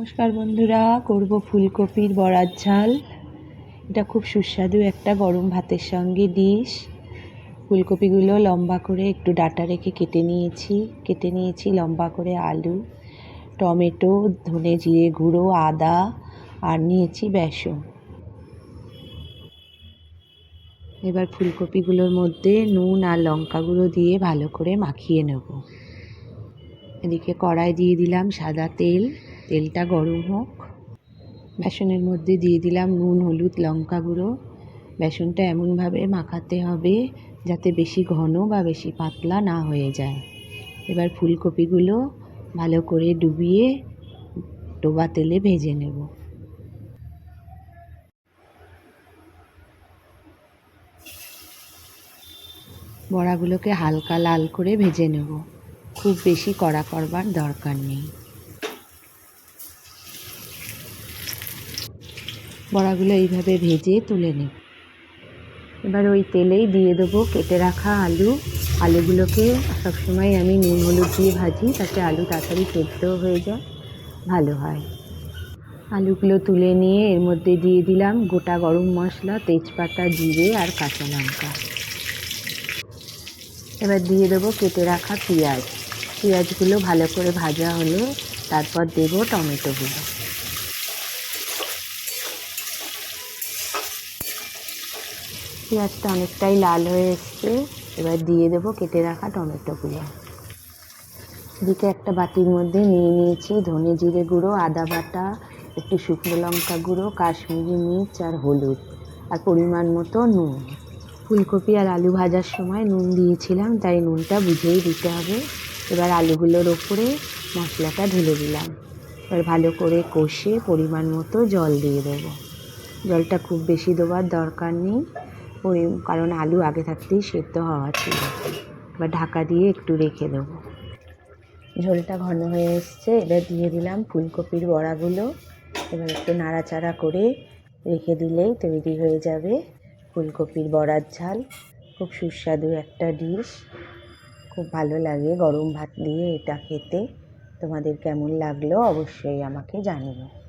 নমস্কার বন্ধুরা, করব ফুলকপির বড়ার ঝাল। এটা খুব সুস্বাদু একটা গরম ভাতের সঙ্গে ডিশ। ফুলকপিগুলো লম্বা করে একটু ডাটা রেখে কেটে নিয়েছি। কেটে নিয়েছি লম্বা করে আলু, টমেটো, ধনে জিরে গুঁড়ো, আদা, আর নিয়েছি বেসন। এবার ফুলকপিগুলোর মধ্যে নুন আর লঙ্কা গুঁড়ো দিয়ে ভালো করে মাখিয়ে নেব। এদিকে কড়াই দিয়ে দিলাম সাদা তেল। তেলটা গরম হোক। বেসনের মধ্যে দিয়ে দিলাম নুন, হলুদ, লঙ্কা গুঁড়ো। বেসনটা এমনভাবে মাখাতে হবে যাতে বেশি ঘন বা বেশি পাতলা না হয়ে যায়। এবার ফুলকপিগুলো ভালো করে ডুবিয়ে ডোবা তেলে ভেজে নেব। বড়াগুলোকে হালকা লাল করে ভেজে নেব। খুব বেশি কড়া করবার দরকার নেই। বড়াগুলো এইভাবে ভেজে তুলে নেব এবার ওই তেলেই দিয়ে দেবো কেটে রাখা আলু। আলুগুলোকে সবসময় আমি নুন হলুদ দিয়ে ভাজি, তাতে আলু তাড়াতাড়ি সেদ্ধ হয়ে যায়, ভালো হয়। আলুগুলো তুলে নিয়ে এর মধ্যে দিয়ে দিলাম গোটা গরম মশলা, তেজপাতা, জিরে আর কাঁচা লঙ্কা। এবার দিয়ে দেবো কেটে রাখা পেঁয়াজ। পেঁয়াজগুলো ভালো করে ভাজা হলে, তারপর দেবো টমেটোগুলো। পেঁয়াজটা অনেকটাই লাল হয়ে এসছে। এবার দিয়ে দেবো কেটে রাখা টমেটোগুলো। দিকে একটা বাটির মধ্যে নিয়ে নিয়েছি ধনে জিরে গুঁড়ো, আদা বাটা, একটু শুকনো লঙ্কা গুঁড়ো, কাশ্মীরি মির্চ আর হলুদ আর পরিমাণ মতো নুন। ফুলকপি আর আলু ভাজার সময় নুন দিয়েছিলাম, তাই নুনটা বুঝেই দিতে হবে। এবার আলুগুলোর ওপরে মশলাটা ঢেলে দিলাম। এবার ভালো করে কষে পরিমাণ মতো জল দিয়ে দেবো। জলটা খুব বেশি দেওয়ার দরকার নেই। পরি কারণ আলু আগে থাকতেই সেদ্ধ হওয়া ছিল। এবার ঢাকা দিয়ে একটু রেখে দেবো। ঝোলটা ঘন হয়ে এসছে, এবার দিয়ে দিলাম ফুলকপির বড়াগুলো। এবার একটু নাড়াচাড়া করে রেখে দিলেই তৈরি হয়ে যাবে ফুলকপির বড়ার ঝাল। খুব সুস্বাদু একটা ডিশ। খুব ভালো লাগে গরম ভাত দিয়ে এটা খেতে। তোমাদের কেমন লাগল অবশ্যই আমাকে জানিও।